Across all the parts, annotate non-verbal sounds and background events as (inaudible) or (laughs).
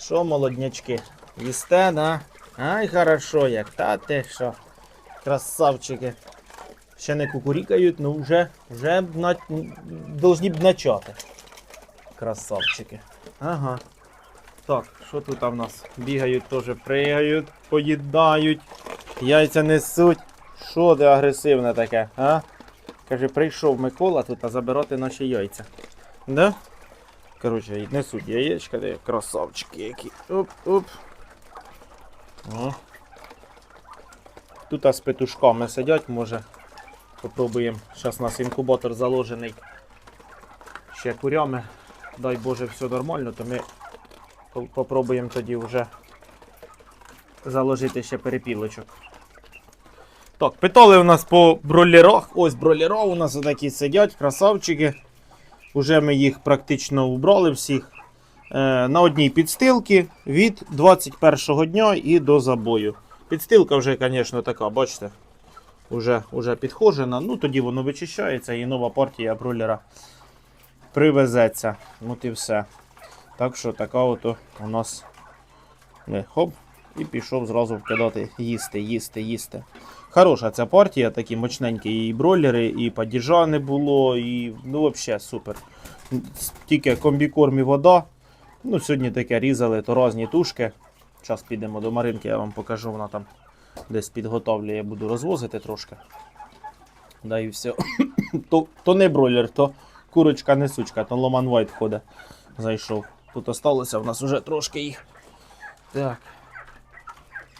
Що, молоднячки? Їсте, да? Ай, хорошо як. Та ти що? Красавчики. Ще не кукурікають, ну вже, вже б на... должні б начати. Красавчики. Ага. Так, що тут в нас? Бігають теж, пригають, поїдають, яйця несуть. Що ти агресивне таке, а? Каже, прийшов Микола тут а забирати наші яйця. Да? Коротше, несуть яєчка, де красавчики які. Оп, оп. О. Тут а з петушками сидять, може. Попробуємо. Зараз у нас інкубатор заложений. Ще курями. Дай Боже, все нормально, то ми по- попробуємо тоді вже заложити ще перепілочок. Так, питали у нас по бролерах. Ось бролера у нас такі сидять, красавчики. Уже ми їх практично убрали всіх. Е, на одній підстилці від 21 дня і до забою. Підстилка вже, звісно, така, бачите, вже, вже підхожена. Ну тоді воно вичищається і нова партія бролера привезеться. От і все. Так що така от у нас не, хоп, і пішов зразу вкидати їсти, їсти, їсти. Хороша ця партія, такі мощненькі і бройлери, і падіжа не було, і ну взагалі супер. Тільки комбікорм і вода. Ну, сьогодні таке різали, то різні тушки. Зараз підемо до Маринки, я вам покажу, вона там десь підготовлює, я буду розвозити трошки. Да і все. (coughs) то, то не бройлер, то курочка не сучка, то Ломан Вайт ходить. Зайшов. Тут осталося в нас вже трошки їх. Так.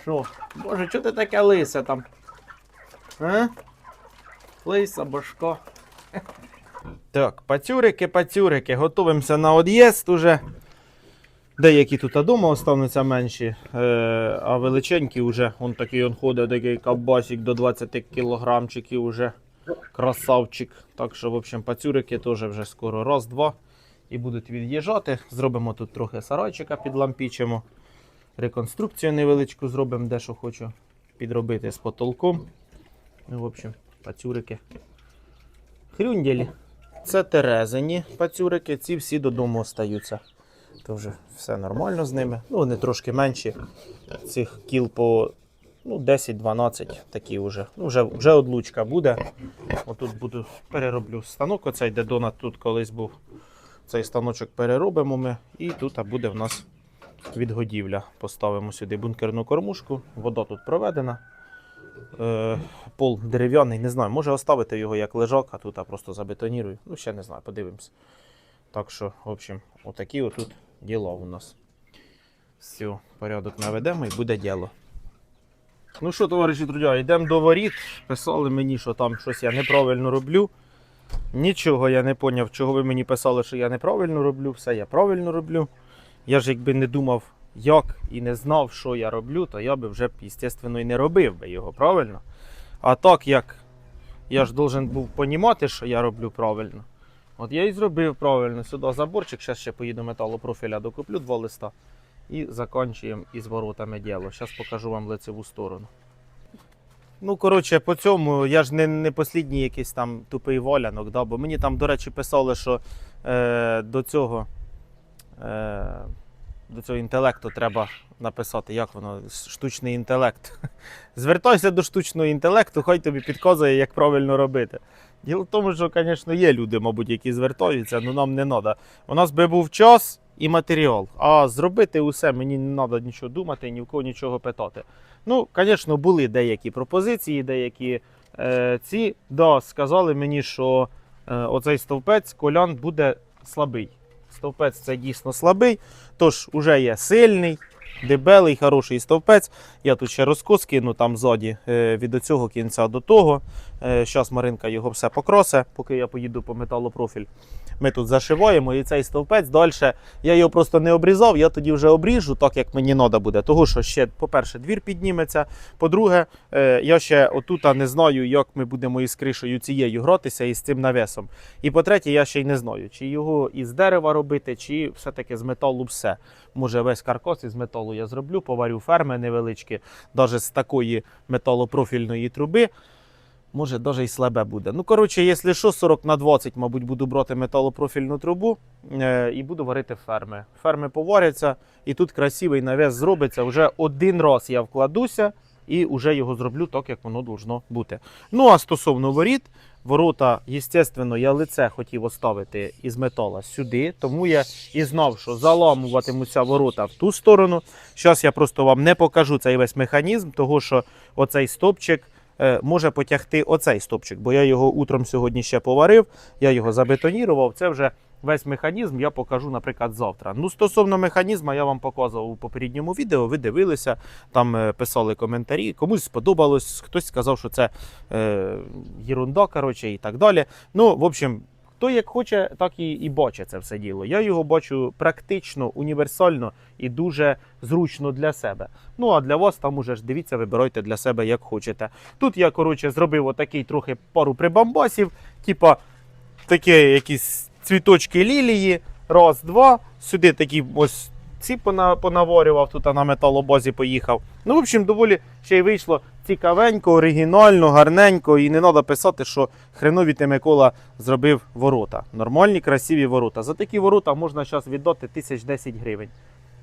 Що? Боже, чого ти таке лисе там? Лиса, башко. Так, пацюрики, пацюрики, готуємося на од'їзд уже. Деякі тут вдома остануться менші, е, а величенькі вже, он такий он ходить, такий кабасик до 20 кілограмчиків уже. Красавчик. Так що, в общем, пацюрики теж вже скоро раз-два і будуть від'їжджати. Зробимо тут трохи сарайчика підлампічимо. Реконструкцію невеличку зробимо, де що хочу підробити з потолком. Ну, в общем, пацюрики. Хрюндєлі. Це терезині пацюрики, ці всі додому остаються. То вже все нормально з ними. Ну, вони трошки менші. Цих кіл по ну, 10-12 такі вже. Ну, вже, вже одлучка буде. Отут буду перероблю станок. Оцей де донат тут колись був. Цей станочок переробимо ми. І тут буде в нас відгодівля. Поставимо сюди бункерну кормушку. Вода тут проведена. Е, пол дерев'яний, не знаю, може оставити його як лежак, а тут а просто забетонірую. Ну, ще не знаю, подивимось. Так що, в общем, отакі отут діла у нас. Все, порядок наведемо і буде діло. Ну що, товариші друзі, йдемо до воріт. Писали мені, що там щось я неправильно роблю. Нічого я не поняв, чого ви мені писали, що я неправильно роблю. Все я правильно роблю. Я ж якби не думав, як і не знав, що я роблю, то я би вже звісно, і не робив би його, правильно? А так як я ж должен був понімати, що я роблю правильно. От я і зробив правильно. Сюди заборчик, зараз ще поїду металопрофіля, докуплю два листа і закінчуємо із воротами діло. Зараз покажу вам лицеву сторону. Ну, коротше, по цьому я ж не, не послідній якийсь там тупий волянок, да? бо мені там, до речі, писали, що е, до цього. Е, до цього інтелекту треба написати, як воно, штучний інтелект. (laughs) Звертайся до штучного інтелекту, хай тобі підказує, як правильно робити. Діло в тому, що, звісно, є люди, мабуть, які звертаються, але нам не треба. У нас би був час і матеріал, а зробити усе мені не треба нічого думати, ні в кого нічого питати. Ну, звісно, були деякі пропозиції, деякі е, ці. Да, сказали мені, що е, оцей стовпець колян буде слабий. Стовпець це дійсно слабий, тож уже є сильний, дебелий, хороший стовпець. Я тут ще розкос кину там ззаді е, від цього кінця до того. Зараз Маринка його все покросе, поки я поїду по металопрофіль. Ми тут зашиваємо і цей стовпець далі. Я його просто не обрізав, я тоді вже обріжу, так як мені треба буде. Того, що ще, по-перше, двір підніметься. По-друге, е, я ще отут не знаю, як ми будемо із кришею цією гратися і з цим навесом. І по-третє, я ще й не знаю, чи його із дерева робити, чи все-таки з металу все. Може, весь каркас із металу я зроблю, поварю ферми невеличкі, навіть з такої металопрофільної труби. Може, навіть і слабе буде. Ну, коротше, якщо що, 40 на 20, мабуть, буду брати металопрофільну трубу е, і буду варити ферми. Ферми поваряться, і тут красивий навес зробиться. Вже один раз я вкладуся і вже його зроблю так, як воно должно бути. Ну, а стосовно воріт, ворота, естественно, я лице хотів оставити із метала сюди, тому я і знав, що заламуватимуться ворота в ту сторону. Зараз я просто вам не покажу цей весь механізм, того що оцей стопчик може потягти оцей стопчик, бо я його утром сьогодні ще поварив, я його забетонірував. Це вже весь механізм я покажу, наприклад, завтра. Ну, стосовно механізму, я вам показував у попередньому відео. Ви дивилися, там е, писали коментарі. Комусь сподобалось, хтось сказав, що це е, ерунда, коротше, і так далі. Ну, в общем. Хто як хоче, так і, і бачить це все діло. Я його бачу практично, універсально і дуже зручно для себе. Ну а для вас там уже ж дивіться, вибирайте для себе як хочете. Тут я коротше зробив отакий трохи пару прибамбасів, типа такі якісь цвіточки лілії. Раз, два. Сюди такі ось ці пона- понаворював, тут на металобазі поїхав. Ну, в общем, доволі ще й вийшло цікавенько, оригінально, гарненько. І не треба писати, що хренові ти Микола зробив ворота. Нормальні, красиві ворота. За такі ворота можна зараз віддати 1010 гривень.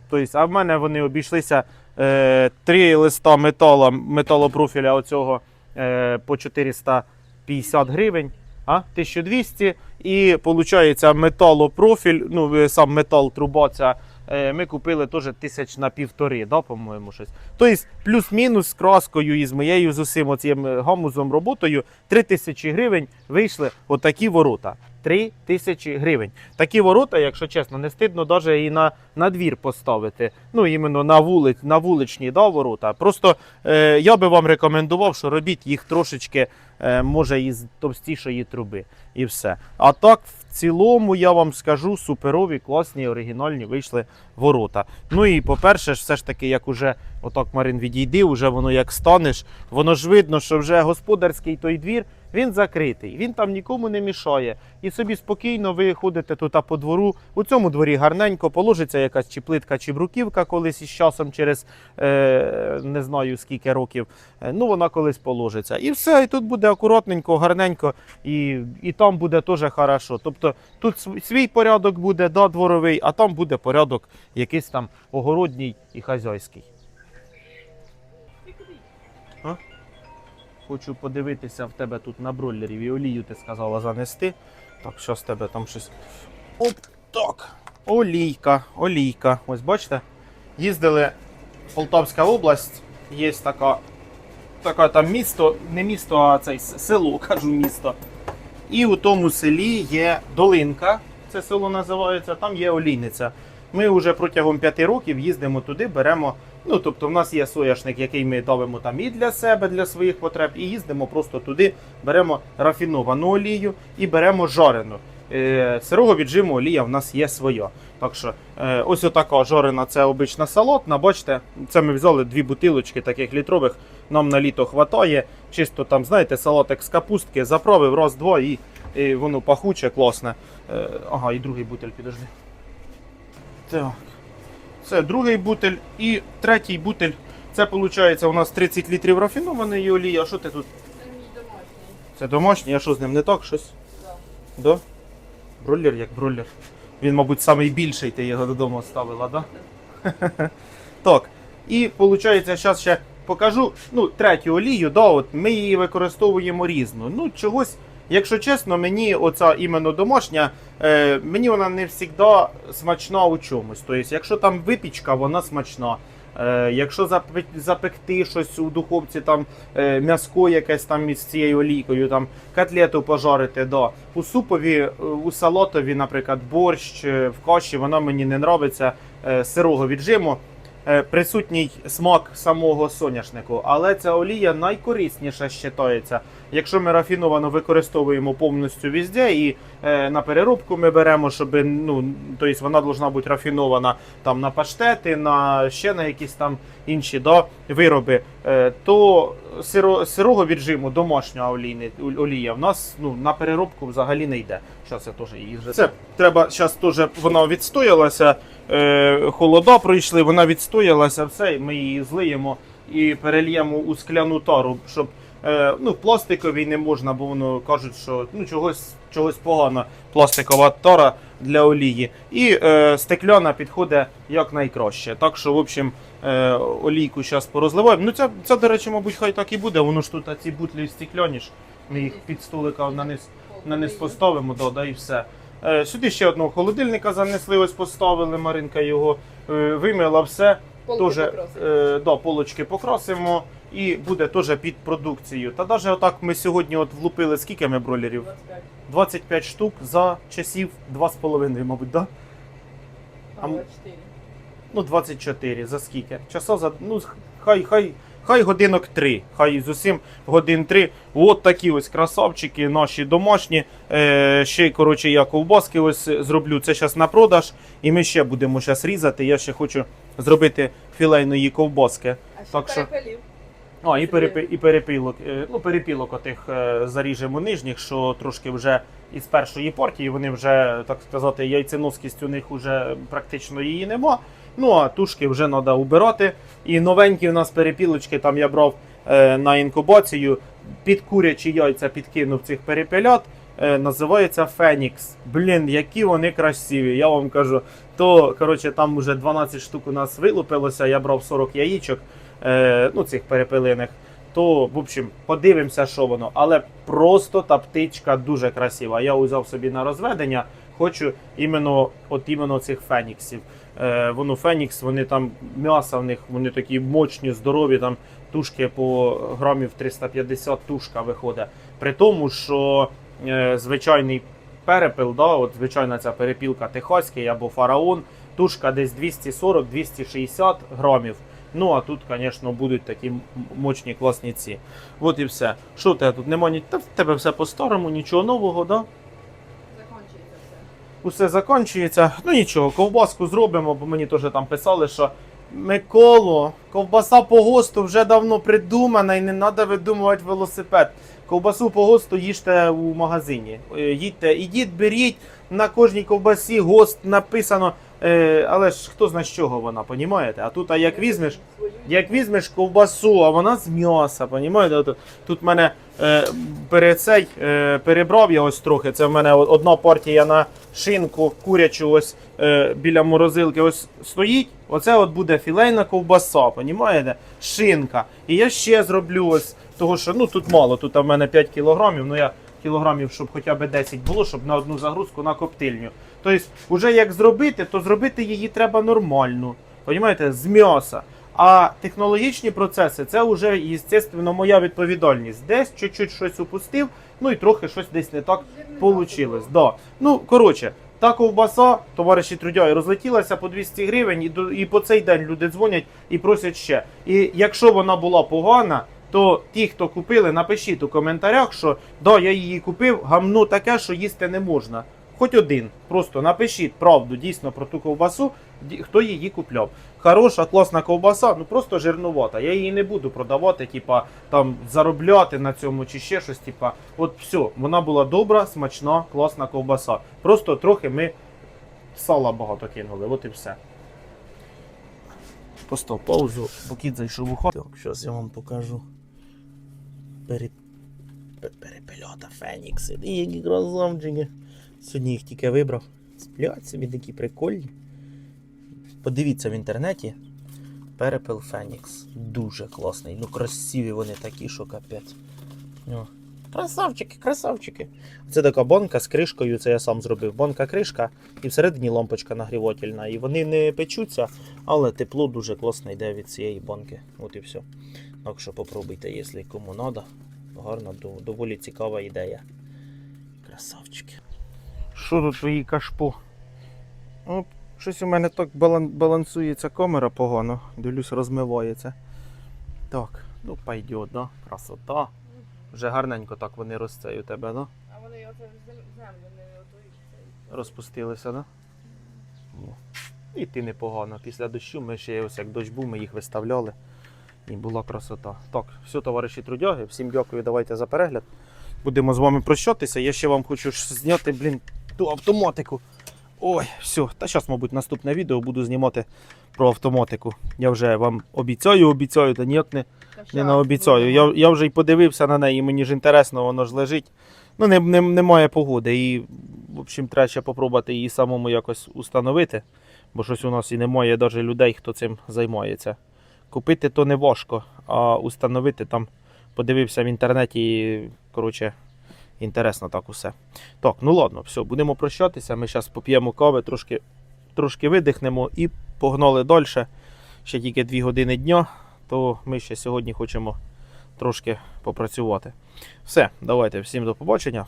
Тобто, а в мене вони обійшлися е, три листа метала, металопрофіля оцього е, по 450 гривень. А, 1200. І виходить, металопрофіль, ну сам метал труба ця, ми купили теж тисяч на півтори, да, по-моєму, щось. Тобто, плюс-мінус з краскою і з моєю з усім оцим е, гамузом роботою 3 тисячі гривень вийшли отакі ворота. 3 тисячі гривень. Такі ворота, якщо чесно, не стидно навіть і на, на двір поставити. Ну, іменно на, вулиць, на вуличні да, ворота. Просто е, я би вам рекомендував, що робіть їх трошечки, е, може, із товстішої труби. І все. А так, в цілому, я вам скажу, суперові, класні, оригінальні вийшли ворота. Ну і по-перше, все ж таки, як уже отак Марин відійди, вже воно як станеш, воно ж видно, що вже господарський той двір. Він закритий, він там нікому не мішає. І собі спокійно ви ходите тут по двору. У цьому дворі гарненько положиться якась чи плитка, чи бруківка колись із часом, через е, не знаю скільки років. Е, Ну вона колись положиться. І все, і тут буде акуратненько, гарненько, і, і там буде теж хорошо. Тобто тут свій порядок буде, да, дворовий, а там буде порядок якийсь там огородній і хазяйський. А? Хочу подивитися в тебе тут на бройлері і олію ти сказала занести. Так, що з тебе там щось. Оп, так. Олійка, олійка. Ось бачите? Їздили Полтавська область, є така, така там місто, не місто, а цей село, (laughs) кажу місто. І у тому селі є долинка, це село називається, там є олійниця. Ми вже протягом п'яти років їздимо туди, беремо. Ну, тобто, в нас є соняшник, який ми давимо там і для себе, для своїх потреб, і їздимо просто туди, беремо рафіновану олію і беремо жарену. Е, сирого віджиму олія в нас є своя. Так що е, ось отака жарена, це обична салатна. Бачите, це ми взяли дві бутилочки таких літрових. Нам на літо хватає. Чисто там, знаєте, салатик з капустки, заправив раз-два і, і воно пахуче, класне. Е, ага, і другий бутиль, підожди. Так. Це другий бутель і третій бутель. Це виходить у нас 30 літрів рафінованої олії. А що ти тут? Це мій домашній. Це домашній, а що з ним не так щось? Да. Да? Бройлер як бройлер. Він, мабуть, найбільший, ти його додому ставила, да? (laughs) так. І виходить, зараз ще покажу ну, третю олію, да, от ми її використовуємо різно. Ну, чогось, якщо чесно, мені оця іменно домашня, е, мені вона не завжди смачна у чомусь. Тобто, якщо там випічка, вона смачна. Е, якщо запе- запекти щось у духовці, там е, м'яско якесь там із цією олійкою, там котлету пожарити, да. У супові, е, у салатові, наприклад, борщ, е, в каші, воно мені не нравиться е, сирого віджиму. Е, Присутній смак самого соняшнику, але ця олія найкорисніша вважається. Якщо ми рафіновану використовуємо повністю везде і е, на переробку ми беремо, щоб ну, тобто вона повинна бути рафінована там на паштети, на ще на якісь там інші да, вироби, е, то сиро, сирого віджиму домашня олійни, олія в нас ну, на переробку взагалі не йде. Зараз я теж її вже. Це треба зараз теж вона відстоялася, е, холода пройшли, вона відстоялася, все, ми її злиємо і перельємо у скляну тару, щоб Е, ну, пластикові не можна, бо воно кажуть, що ну, чогось, чогось погано пластикова тара для олії. І е, стекляна підходить як найкраще. Так що, в общем, е, олійку зараз порозливаємо. Ну, це, це, до речі, мабуть, хай так і буде. Воно ж тут ці бутлі стекляні ж. Ми їх під столика на низ, на поставимо, да, да, і все. Е, сюди ще одного холодильника занесли, ось поставили. Маринка його е, вимила все. Полки Тоже, е, да, полочки покрасимо і буде теж під продукцією. Та навіть отак ми сьогодні от влупили скільки ми бролерів? 25. 25 штук за часів 2,5, мабуть, да? А 24. Ну, 24. За скільки? Часа за. Ну, хай, хай, хай годинок 3. Хай з усім годин 3. От такі ось красавчики наші домашні. Е, ще, коротше, я ковбаски ось зроблю. Це зараз на продаж. І ми ще будемо зараз різати. Я ще хочу зробити філейної ковбаски. А ще Так що- перепелів. А, і, перепи, і перепілок. Е, Ну, перепілок отих е, заріжемо нижніх, що трошки вже із першої партії вони вже, так сказати, яйценоскість у них вже практично її нема. Ну а тушки вже треба убирати. І новенькі у нас перепілочки, там я брав е, на інкубацію, під курячі яйця підкинув цих перепелят. Е, називається Фенікс. Блін, які вони красиві. Я вам кажу. То, коротше, там вже 12 штук у нас вилупилося, я брав 40 яєчок е, ну, цих перепелиних, то, в общем, подивимося, що воно. Але просто та птичка дуже красива. Я узяв собі на розведення, хочу іменно, от іменно цих феніксів. Е, воно Фенікс, вони там м'яса в них, вони такі мощні, здорові, там тушки по грамів 350 тушка виходить. При тому, що е, звичайний перепил, да, от звичайна ця перепілка техаський або фараон, тушка десь 240-260 грамів. Ну, а тут, звісно, будуть такі м- мощні класні ці. От і все. Що в тебе тут нема ні. Та в тебе все по-старому, нічого нового, да? Усе закінчується. Ну нічого, ковбаску зробимо, бо мені теж там писали, що Миколо, ковбаса по ГОСТу вже давно придумана і не треба видумувати велосипед. Ковбасу по ГОСТу їжте у магазині. Е, Їдьте, ідіть, беріть, на кожній ковбасі ГОСТ написано. Е, але ж хто знає з чого вона, понімаєте? А тут, а як візьмеш, як візьмеш ковбасу, а вона з м'яса, понімаєте? От Тут в мене е, перед цей, е, перебрав я ось трохи. Це в мене одна партія на шинку курячу ось е, біля морозилки ось стоїть. Оце от буде філейна ковбаса, понімаєте? Шинка. І я ще зроблю ось, того що ну тут мало, тут в мене 5 кілограмів, ну я кілограмів, щоб хоча б 10 було, щоб на одну загрузку на коптильню. Тобто, вже як зробити, то зробити її треба нормально. Понімаєте, з м'яса. А технологічні процеси це вже, естественно, моя відповідальність. Десь чуть-чуть щось упустив, ну і трохи щось десь не так получилось. Да. Ну, коротше, та ковбаса, товариші трудяги, розлетілася по 200 гривень, і, і по цей день люди дзвонять і просять ще. І якщо вона була погана, то ті, хто купили, напишіть у коментарях, що да, я її купив, гамно таке, що їсти не можна. Хоч один. Просто напишіть правду дійсно про ту ковбасу, хто її купляв. Хороша, класна ковбаса, ну просто жирнувата. Я її не буду продавати, типа там заробляти на цьому чи ще щось. Типа, от все, вона була добра, смачна, класна ковбаса. Просто трохи ми сала багато кинули, от і все. Постав паузу, бо кіт зайшов у хату. Зараз я вам покажу. Пере... пе- Перепельота Фенікси. І які красавчики. Сьогодні їх тільки вибрав. Сплять собі такі прикольні. Подивіться в інтернеті. Перепел Фенікс. Дуже класний. Ну красиві вони такі, що капець. О. Красавчики, красавчики. Це така банка з кришкою, це я сам зробив. Банка кришка і всередині лампочка нагрівательна. І вони не печуться, але тепло дуже класно йде від цієї банки. От і все. Так що попробуйте, якщо кому треба. Гарна, доволі цікава ідея. Красавчики. Що тут твої кашпо? От, щось у мене так балансується камера погано. Дивлюсь, розмивається. Так, ну пойдет, да? Красота. Вже гарненько так вони у тебе, да? А вони оце землю не. Розпустилися, да? Ну. І ти непогано. Після дощу ми ще ось як дощ був, ми їх виставляли. І була красота. Так, все, товариші трудяги, всім дякую, давайте за перегляд. Будемо з вами прощатися. Я ще вам хочу зняти, блін, ту автоматику. Ой, все. Та зараз, мабуть, наступне відео буду знімати про автоматику. Я вже вам обіцяю, обіцяю, та ніяк не Не наобіцяю. Я, я вже й подивився на неї, мені ж інтересно, воно ж лежить. Ну, не, не, немає погоди. І, в общем, треба ще попробувати її самому якось установити. Бо щось у нас і немає навіть людей, хто цим займається. Купити то не важко, а установити там подивився в інтернеті. І, коротше, інтересно так усе. Так, ну ладно, все, будемо прощатися. Ми зараз поп'ємо кави, трошки, трошки видихнемо і погнали далі. Ще тільки 2 години дня, то ми ще сьогодні хочемо трошки попрацювати. Все, давайте всім до побачення.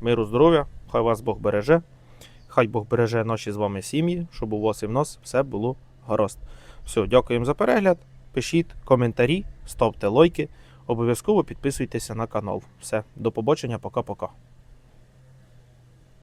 Миру, здоров'я, хай вас Бог береже. Хай Бог береже наші з вами сім'ї, щоб у вас і в нас все було гаразд. Все, дякуємо за перегляд. Пишіть коментарі, ставте лайки. Обов'язково підписуйтеся на канал. Все, до побачення, пока-пока.